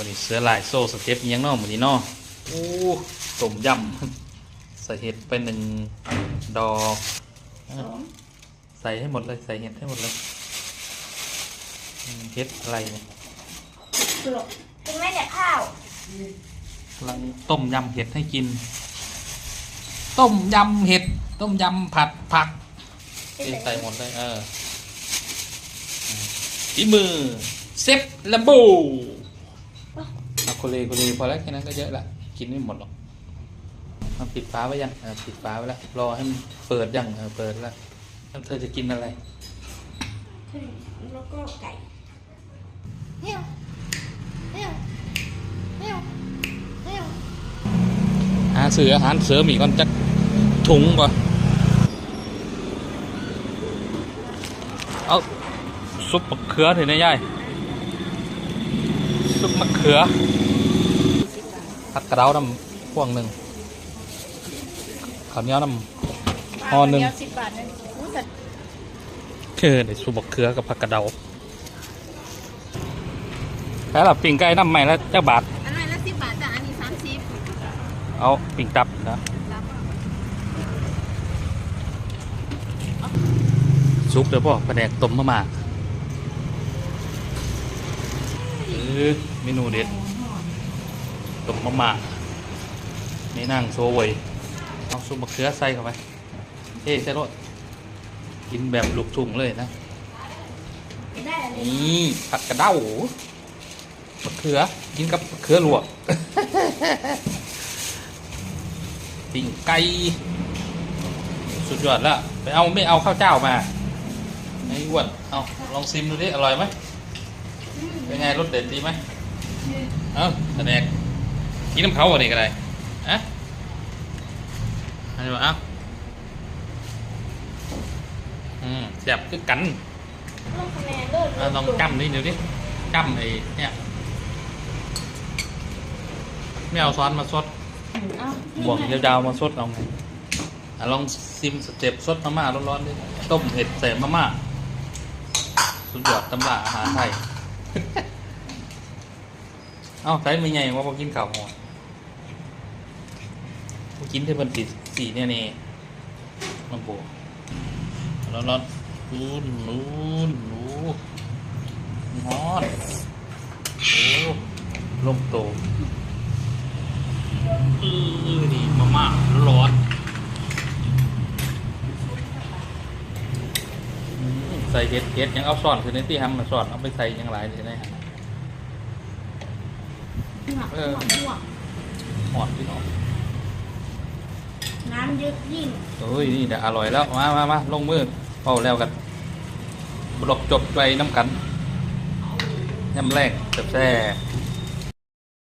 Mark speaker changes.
Speaker 1: วันนี้เสือลายโซ่สเต็ปอิหยังเนอวันนี้เนอโอ้ต้มยำใส่เห็ดไปหนึ่งดอก
Speaker 2: สอง
Speaker 1: ใส่ให้หมดเลย ใส่เห็ดให้หมดเลยอืมเห็ดอะไรเนี่ย
Speaker 2: กลบเป็นแม่แต่ข้าว
Speaker 1: กำลังต้มยำเห็ดให้กิน ต้มยำเห็ด ต้มยำผัดผักเอ้ยใส่หมดเลยเอออืมฝีมือเซฟลัมโบเอา โคเลโคเลพอแล้วแค่นั้นก็เยอะละกินไม่หมดหรอกมาปิดฟ้าไว้ยังปิดฟ้าไว้แล้วรอให้มันเปิดยังเปิดแล้วเธอจะกินอะไร
Speaker 2: แล้วก็ไก่เฮียวเฮียวเฮียวเฮียว
Speaker 1: หาซื้ออาหารเสริมอีกก่อนจักถุงป่ะเอาซุปมะเขือถอะนะยายซุปมะเขือ ผัดกระเดาน้ำพวงหนึ่งข้าวเหนียวน้ำห่อหนึ่ง
Speaker 2: เดียวสิบบาทนึงอู้แต่
Speaker 1: คือในซุปมะเขือกับผักกระเดาแล้วล่ะปิ่งไก่น้ำใหม่แล้วเจ้าบาท
Speaker 2: อันนั้นละสิบบาทจ้ะอันนี้สามสิบ
Speaker 1: เอาปิ่งตับนะ
Speaker 2: รับ
Speaker 1: ซุปเดี๋ยวพ่อแผนกต้มมะม่าเออเมนูเด็ด ต้มมะม่านี่นั่งโซเวยเอาซุปมะเขือใส่เข้าไปเฮ้ใส่รสกินแบบลูกทุ่งเลยนะ
Speaker 2: ได้อะไร
Speaker 1: นี่ผัดกระเด้ามะเขือกินกับมะเขือลวกปิ่งไก่สุดยอดแล้วไปเอาไม่เอาข้าวเจ้ามาไอ้อ้วนเอาลองซิมดูดิอร่อยไหมเป็นไงรสเด็ดดีไหมเอ้าแสดง กินน้ำเขาอะไรกันเลยอะอะไรวะเอ้าอืมแซ่บคือกัน
Speaker 2: ลงคะแนนเลิศ
Speaker 1: เราลองจ้ำนี่เดี๋ยวดิจ้ำไอ้เนี่ยไม่เอาซ้อนมาซด
Speaker 2: เอา
Speaker 1: บวกยาวๆมาซดเอาไงอะลองซิมสเต็ปซดมาม่าร้อนๆดิต้มเห็ดใส่มาม่าสุดยอดตำราอาหารไทย เอ้าใส่ไม่ใหญ่ว่าพอกินข้าวหอมพอ กินที่มันติดสีเนี่ยนี่น้องโบร้อนๆนูนนูนนูนฮอนโอ้ลมโตเออนี่มาม่าร้อนอืมใส่เห็ดเห็ดยังเอาซ่อนคือในที่ทำมาซ่อนเอาไปใส่ยังหลายเลยนะฮะเออ
Speaker 2: ห่วง
Speaker 1: หอดพี่ น้ำ
Speaker 2: เยอะยิ่ง
Speaker 1: เฮ้ยนี่เดี๋ยวอร่อยแล้วมามามาลงมือเอาแล้วกันบลบจบไปน้ำกันน้ำแรกแซ่บ